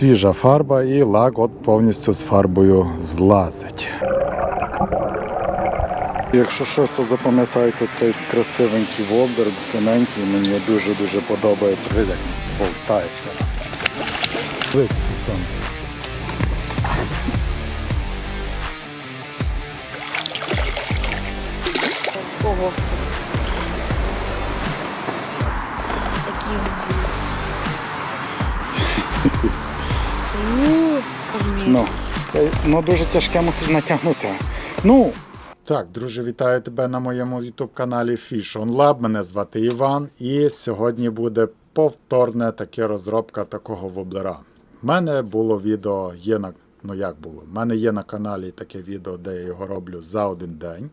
свіжа фарба і лак от повністю з фарбою злазить. Якщо щось, то запам'ятайте цей красивенький волдер, синенький, мені дуже-дуже подобається. Ви як болтається. Викликай сам. Е, ну дуже тяжке мусиш натягнути. Ну. Так, друже, вітаю тебе на моєму YouTube каналі Fish on Lab. Мене звати Іван, і сьогодні буде повторне таке розробка такого воблера. У мене було відео, є на ну як було? У мене є на каналі таке відео, де я його роблю за один день.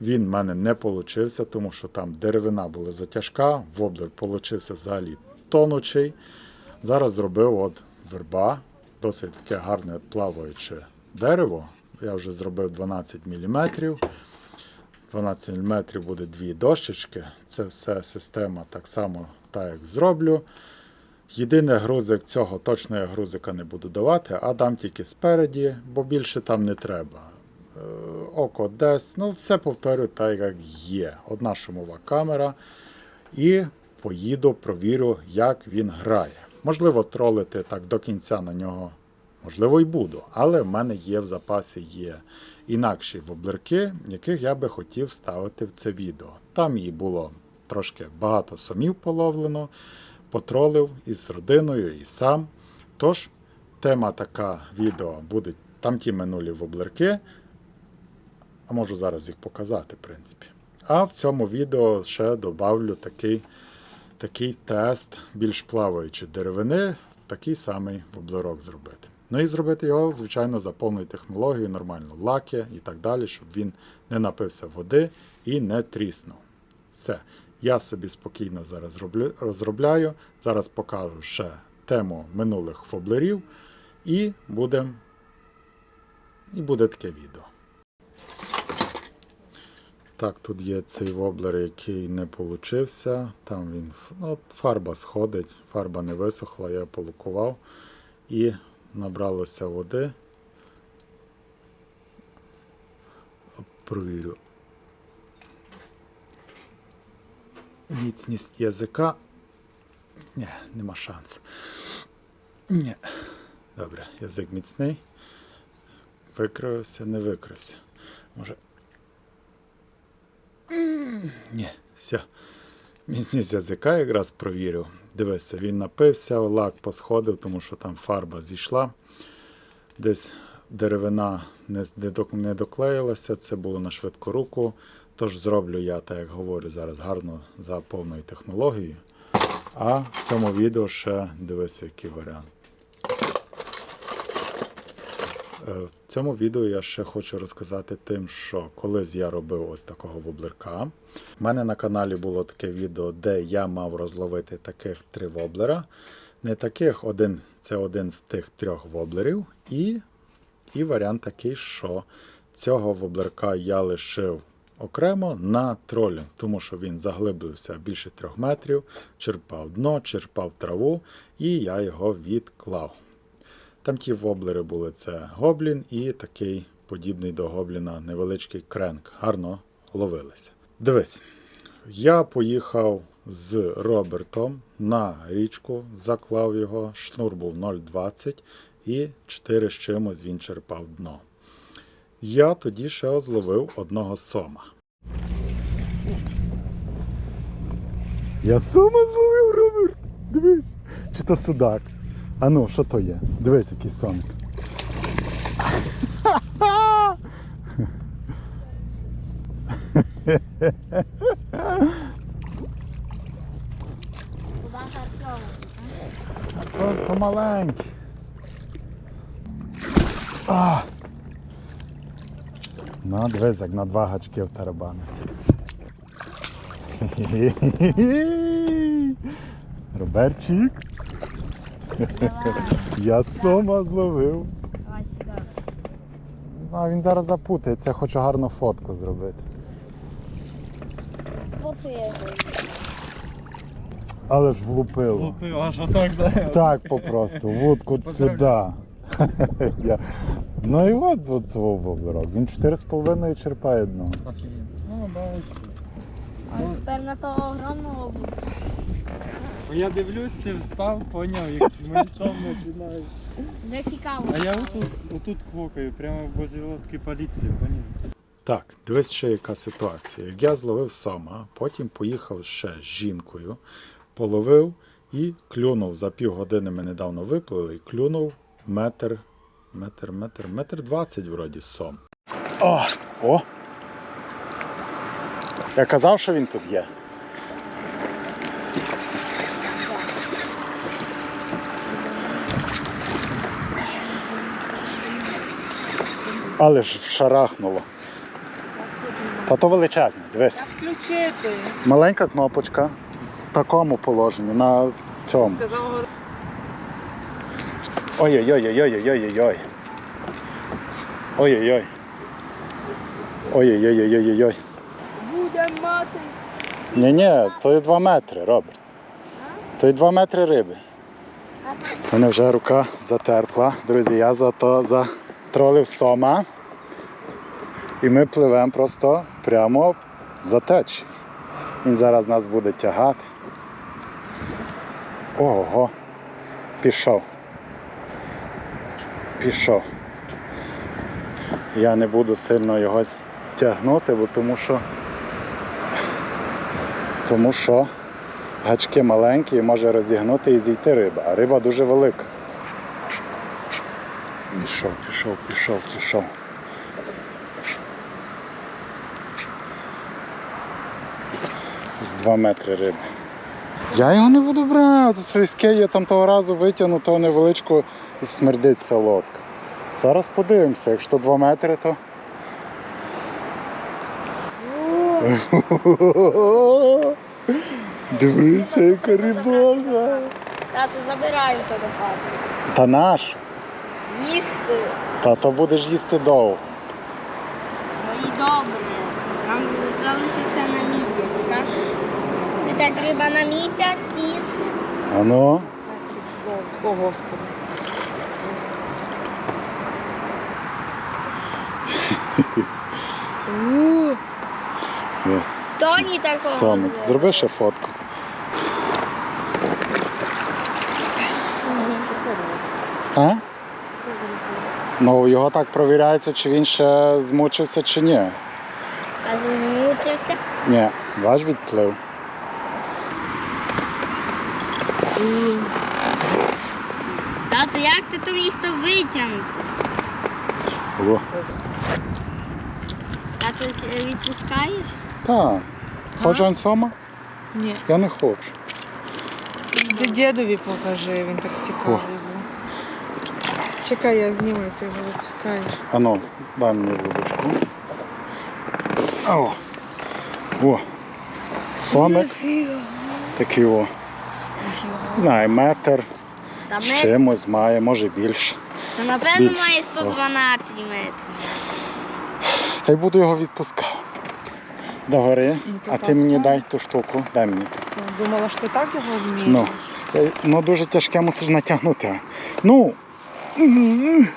Він в мене не получився, тому що там деревина була затяжка, воблер получився взагалі тонучий. Зараз зробив от верба, досить таке гарне плаваюче дерево. Я вже зробив 12 мм. 12 мм буде дві дощечки. Це все система так само, так як зроблю. Єдине грузик цього точно я грузика не буду давати, а дам тільки спереді, бо більше там не треба. Е, Око десь, ну все повторю так, як є. Одна шумова камера. І поїду, провірю, як він грає. Можливо, тролити так до кінця на нього, можливо, і буду. Але в мене є в запасі є інакші воблерки, яких я би хотів ставити в це відео. Там її було трошки багато сомів половлено, потролив із родиною, і сам. Тож, тема така відео буде там ті минулі воблерки, а можу зараз їх показати, в принципі. А в цьому відео ще добавлю такий, такий тест більш плаваючої деревини, такий самий воблерок зробити. Ну і зробити його, звичайно, за повною технологією, нормально лаки і так далі, щоб він не напився води і не тріснув. Все. Я собі спокійно зараз розробляю. Зараз покажу ще тему минулих воблерів, і буде, і буде таке відео. Так, тут є цей воблер, який не получився. Там він ну, фарба сходить, фарба не висохла, я полукував і набралося води. Провірю. Міцність язика. Ні, нема шансу. Ні. Добре, язик міцний. Викрився, не викрився. Може. Ні, все. Міцність язика якраз провірив. Дивися, він напився, лак посходив, тому що там фарба зійшла. Десь деревина не доклеїлася, це було на швидку руку. Тож зроблю я, так як говорю, зараз гарно за повною технологією. А в цьому відео ще дивися, який варіант. Е, В цьому відео я ще хочу розказати тим, що колись я робив ось такого воблерка. У мене на каналі було таке відео, де я мав розловити таких три воблера. Не таких, один, це один з тих трьох воблерів. І, і варіант такий, що цього воблерка я лишив окремо на тролінг, тому що він заглибився більше трьох метрів, черпав дно, черпав траву, і я його відклав. Там ті воблери були це гоблін і такий подібний до гобліна невеличкий кренк. Гарно ловилися. Дивись, я поїхав з Робертом на річку, заклав його, шнур був 0,20 і 4 з чимось він черпав дно. Я тоді ще зловив одного сома. Я сома зловив, Роберт! Дивись, чи то судак. А ну, що то є? Дивись, який сомик. То, то маленький. А! Ну, дивись, як на два гачки в тарабанився. Роберчик. Я сома зловив. Давай сюди. А він зараз запутається, я хочу гарну фотку зробити. Але ж влупило. Лупив, аж отак, да. Так попросту, вудку сюди. Я- Ну і от, от воблерок. Він 4,5 черпає одного. Ну, бачиш. А тепер на того огромного буде. Бо Я дивлюсь, ти встав, поняв, як мультом починаєш. Де цікаво. А я отут, отут квокаю, прямо возле лодки поліції, поняв. Так, дивись ще яка ситуація. Як я зловив сома, потім поїхав ще з жінкою, половив і клюнув. За півгодини ми недавно виплили і клюнув метр, метр, метр, метр двадцять вроді сом. О! О! Я казав, що він тут є. Але ж шарахнуло. Та то величезне, дивись. Включити. Маленька кнопочка в такому положенні, на цьому. Ой-ой-ой-ой-ой-ой-ой-ой. Ой-ой-ой. Ой-ой-ой-ой-ой-ой. Буде мати. Ні-ні, то є 2 метри, Роберт. То є 2 метри риби. У мене вже рука затерпла. Друзі, я зато затролив сома. І ми пливемо просто прямо за течією. Він зараз нас буде тягати. Ого. Пішов. Пішов. Я не буду сильно його тягнути, бо тому що. Тому що гачки маленькі і може розігнути і зійти риба, а риба дуже велика. Пішов, пішов, пішов, пішов. З 2 метри риби. Я його не буду брати. Свиське я там того разу витягну того невеличку і смердить солодка. Зараз подивимося, якщо 2 метри, то. Дивися, яка рибога. Тату, забираємо то до хати. Та наш. Їсти. Та то будеш їсти довго. Ну і добре. Нам залишиться на місяць, так? І так риба на місяць їсти. Ану. О, Господи. Є, Тоні такого. Соник. Зроби ще фотку. Мгм, це робить. А? Це зробив. Ну його так провіряється, чи він ще змучився, чи ні. А замучився. Ні, ваш відплив. Тато, як ти то міг то витягнути? О. Тато, ти відпускаєш? Так. Хоче ансома? Ні, Я не хочу. ти дідові покажи, він так цікавий. Чекай, я знімаю, ти його випускаєш. Ану, дай мені вудочку. О. О. Сомик такий о. Знаю, метр Та з ми, чимось має, може більше. та напевно більше. має 112 метрів. Та й буду його відпускав. Догори. Ну, то А так, ти мені так. дай ту штуку, дай мені. Думала, що ти так його вмієш. Ну. Е, Ну дуже тяжке мусиш натягнути. Ну. Тоді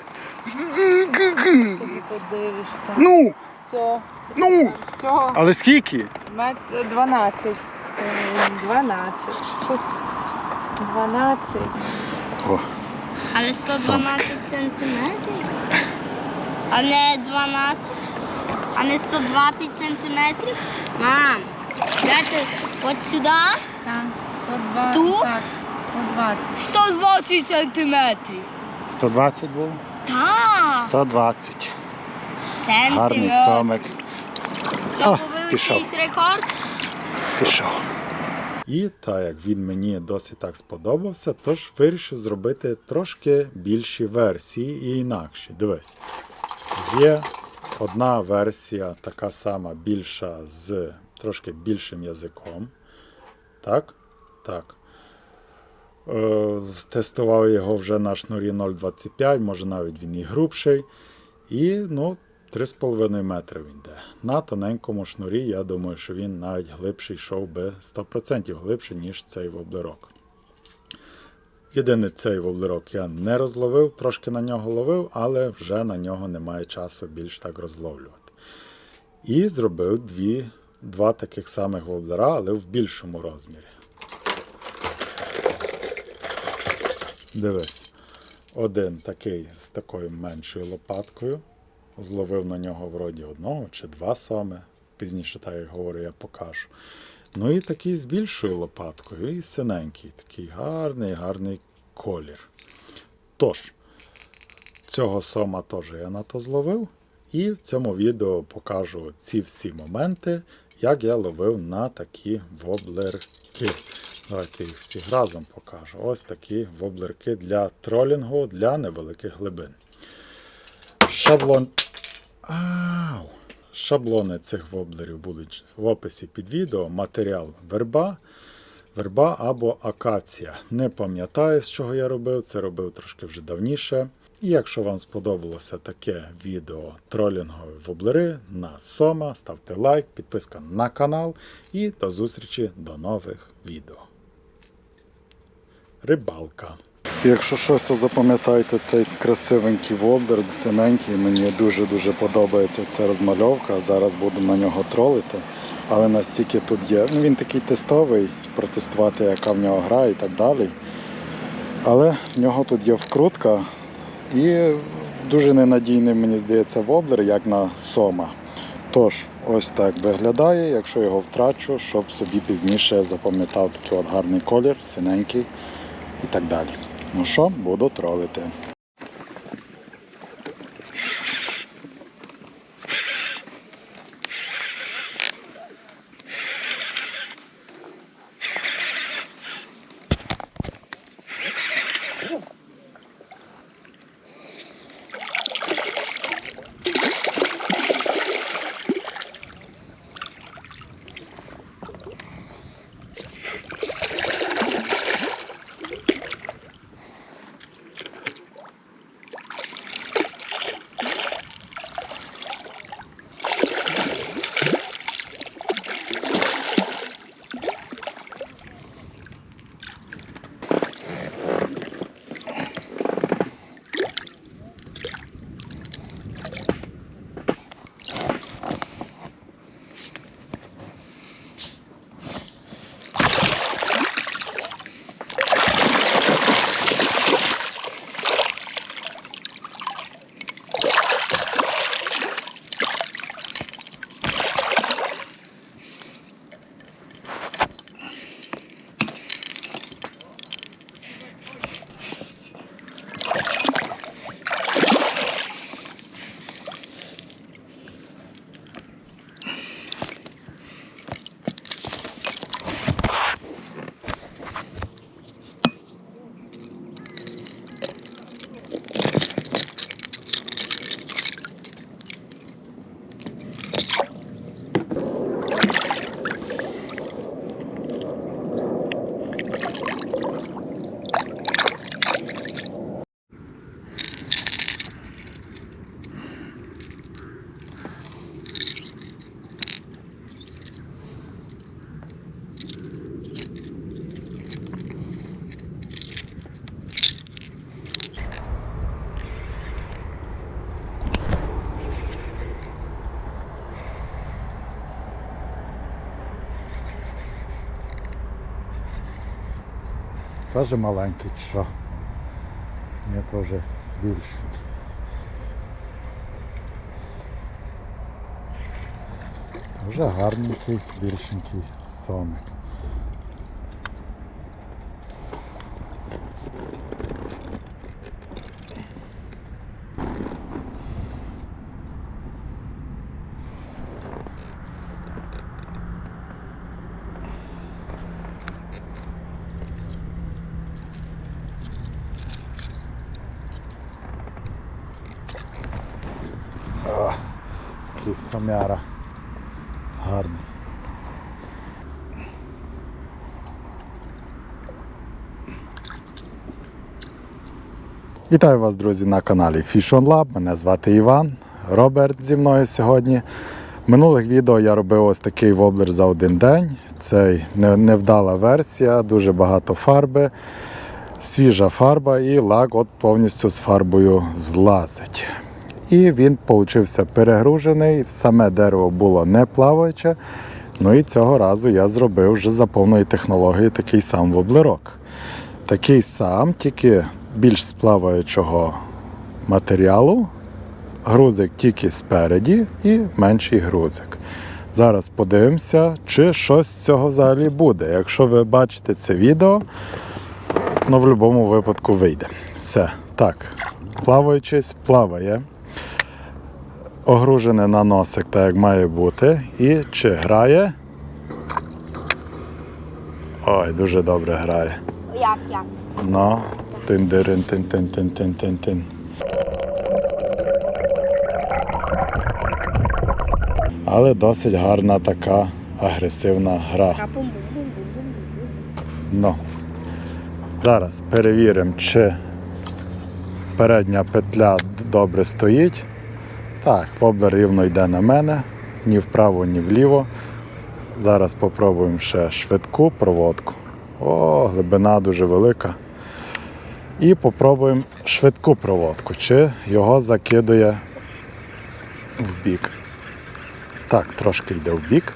подивишся. Ну. Все, Ну. все. Але скільки? Мет 12. Е, 12. Тут 12. О, Але 112 сантиметрів. А не 12. А не 120 сантиметрів. Мам, дайте от сюди. Так, 102, Ту? так, 120. 120 сантиметрів. 120 було? Так, 120. сантиметрів. Гарний сомик. Що О, пішов. якийсь рекорд? Пішов. І так як він мені досить так сподобався, тож вирішив зробити трошки більші версії і інакші. Дивись. Є одна версія, така сама більша з трошки більшим язиком. Так? Так. Е, тестував його вже на шнурі 0,25, може навіть він і грубший. І ну, 3,5 метри він йде. На тоненькому шнурі, я думаю, що він навіть глибший йшов би 100% глибше, ніж цей воблерок. Єдиний цей воблерок я не розловив, трошки на нього ловив, але вже на нього немає часу більш так розловлювати. І зробив дві, два таких самих воблера, але в більшому розмірі. Дивись, один такий з такою меншою лопаткою. Зловив на нього вроді одного чи два соми. Пізніше, так як говорю, я покажу. Ну і такий з більшою лопаткою, і синенький, такий гарний, гарний колір. Тож, цього сома теж я на то зловив. І в цьому відео покажу ці всі моменти, як я ловив на такі воблерки. Давайте їх всі разом покажу. Ось такі воблерки для тролінгу для невеликих глибин. Шаблон. Ау! Шаблони цих воблерів будуть в описі під відео. Матеріал верба, верба або акація. Не пам'ятаю, з чого я робив, це робив трошки вже давніше. І якщо вам сподобалося таке відео тролінгові воблери на Сома, ставте лайк, підписка на канал і до зустрічі до нових відео. Рибалка. Якщо щось, то запам'ятайте цей красивенький воблер, синенький. Мені дуже-дуже подобається ця розмальовка. Зараз буду на нього тролити. Але настільки тут є. Ну, він такий тестовий, протестувати, яка в нього гра і так далі. Але в нього тут є вкрутка і дуже ненадійний, мені здається, воблер, як на сома. Тож, ось так виглядає, якщо його втрачу, щоб собі пізніше запам'ятав такий от гарний колір, синенький і так далі. Ну що, буду тролити. Теж маленький, чи що? Ні, теж більший. Вже гарненький, більшенький соник. О, який самяра. Гарний. Вітаю вас, друзі, на каналі Fish on Lab. Мене звати Іван. Роберт зі мною сьогодні. В минулих відео я робив ось такий воблер за один день. Це невдала версія, дуже багато фарби, свіжа фарба і лак от повністю з фарбою злазить. І він получився перегружений, саме дерево було не плаваюче. Ну і цього разу я зробив вже за повної технології такий сам воблерок. Такий сам, тільки більш з плаваючого матеріалу, грузик тільки спереді і менший грузик. Зараз подивимося, чи щось з цього взагалі буде. Якщо ви бачите це відео, ну в будь-якому випадку вийде. Все. Так, плаваючись, плаває. Огружене на носик, так як має бути. І чи грає? Ой, дуже добре грає. Як як? Ну, тин-дирин, тин-тин-тин-тин-тин-тин. Але досить гарна така агресивна гра. Ну. Зараз перевіримо, чи передня петля добре стоїть. Так, воблер рівно йде на мене, ні вправо, ні вліво. Зараз спробуємо ще швидку проводку. О, глибина дуже велика. І попробуємо швидку проводку, чи його закидує в бік. Так, трошки йде в бік.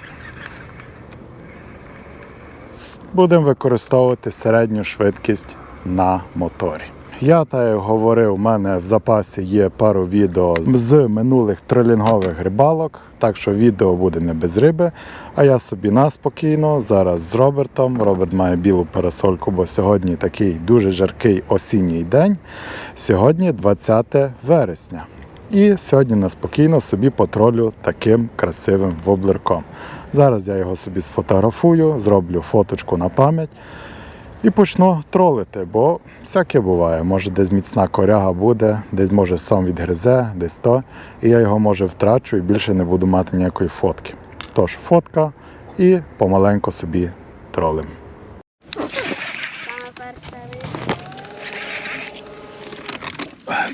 Будемо використовувати середню швидкість на моторі. Я так як говорив, у мене в запасі є пару відео з минулих тролінгових рибалок, так що відео буде не без риби. А я собі наспокійно зараз з Робертом. Роберт має білу парасольку, бо сьогодні такий дуже жаркий осінній день. Сьогодні 20 вересня. І сьогодні неспокійно собі потролю таким красивим воблерком. Зараз я його собі сфотографую, зроблю фоточку на пам'ять і почну тролити, бо всяке буває. Може, десь міцна коряга буде, десь може сом відгризе, десь то. І я його може втрачу і більше не буду мати ніякої фотки. Тож, фотка і помаленько собі тролим.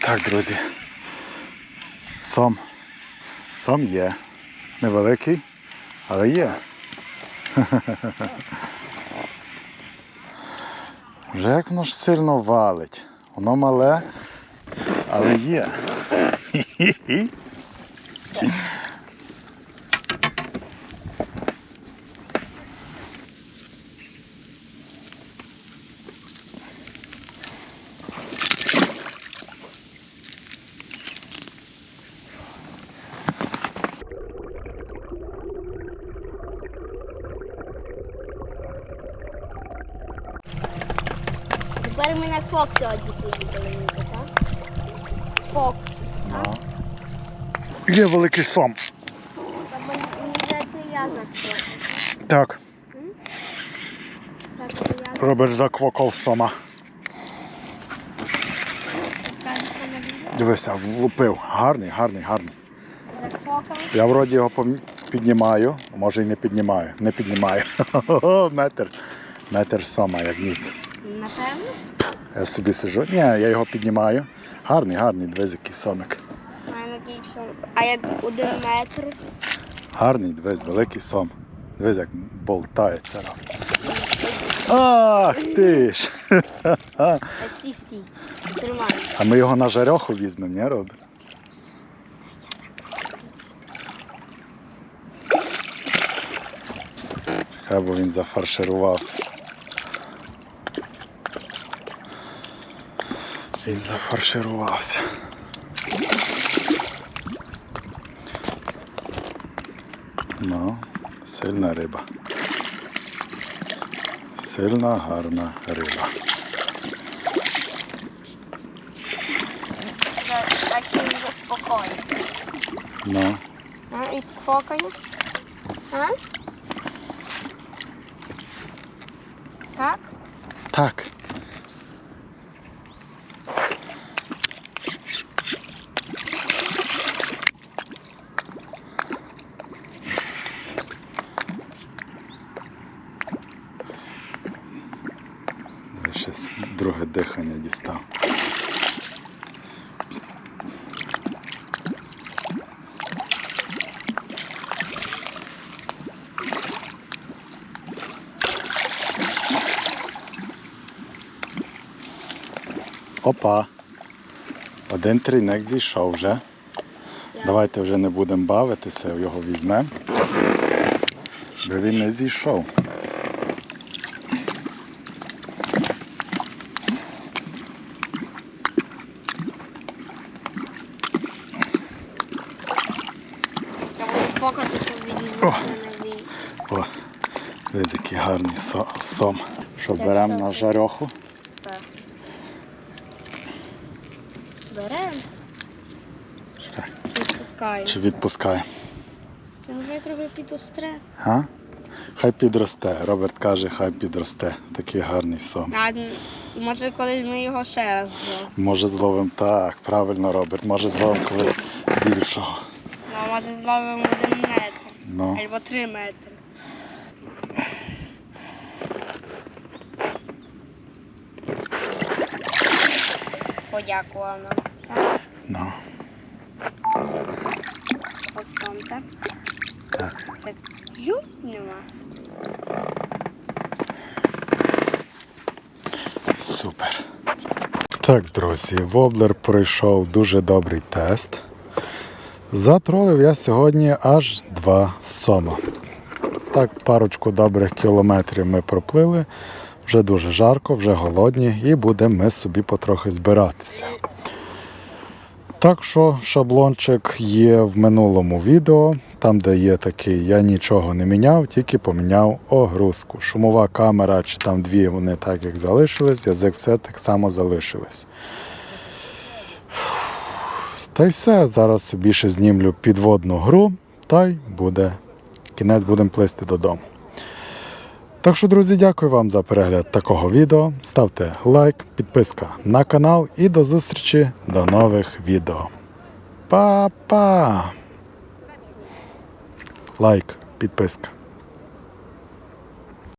Так, друзі. Сом. Сом є. Невеликий, але є. Вже як воно ж сильно валить. Воно мале, але є. Тепер ми на фок сьогодні поїхали, Ніка, так? Фок. Ну. Є великий сом. Та мені мені здається, я за фок. Так, Так, то я Робert заквокав сома. що не. Дивися, влупив. Гарний, гарний, гарний. Закфокав. Я вроді його пом- піднімаю, може і не піднімаю. Не піднімаю. Метр. Метр сома, як ніт. Напевно. Я собі сижу. Ні, я його піднімаю. Гарний, гарний, такий, що... А як один метр? Гарний, дивись, великий сом. Дивись, як болтається. Ах ти ж! А ми його на жарьоху візьмемо, ні, Роберт? Хай бо він зафарширувався. Він зафарширувався. Ну, сильна риба. Сильна, гарна риба. Так він заспокоївся. Ну. А, і фокаю. А? Так? Так. трохи дістав. Опа! Один тринек зійшов вже. Давайте вже не будемо бавитися, його візьмемо, бо він не зійшов. Сом. Що беремо на жарьоху? Так. Берем. Відпускаємо. Чи відпускаємо? Він трохи підостре. А? Хай підросте. Роберт каже, хай підросте. Такий гарний сом. А може колись ми його ще раз зробимо. Може зловимо так, правильно, Роберт. Може зловимо колись більшого. Ну, може зловимо один метр. Ну, Або три метри. Подякував нам. ну. Постом, так? Так. Так. Ю? Нема. Супер. Так, друзі, Воблер пройшов дуже добрий тест. Затролив я сьогодні аж два сома. Так, парочку добрих кілометрів ми проплили. Вже дуже жарко, вже голодні, і будемо ми собі потрохи збиратися. Так що шаблончик є в минулому відео, там, де є такий, я нічого не міняв, тільки поміняв огрузку. Шумова камера, чи там дві вони так як залишились, язик все так само залишились. Та й все. Зараз собі ще знімлю підводну гру, та й буде кінець будемо плисти додому. Так що, друзі, дякую вам за перегляд такого відео. Ставте лайк, підписка на канал і до зустрічі до нових відео. Па-па! Лайк, підписка.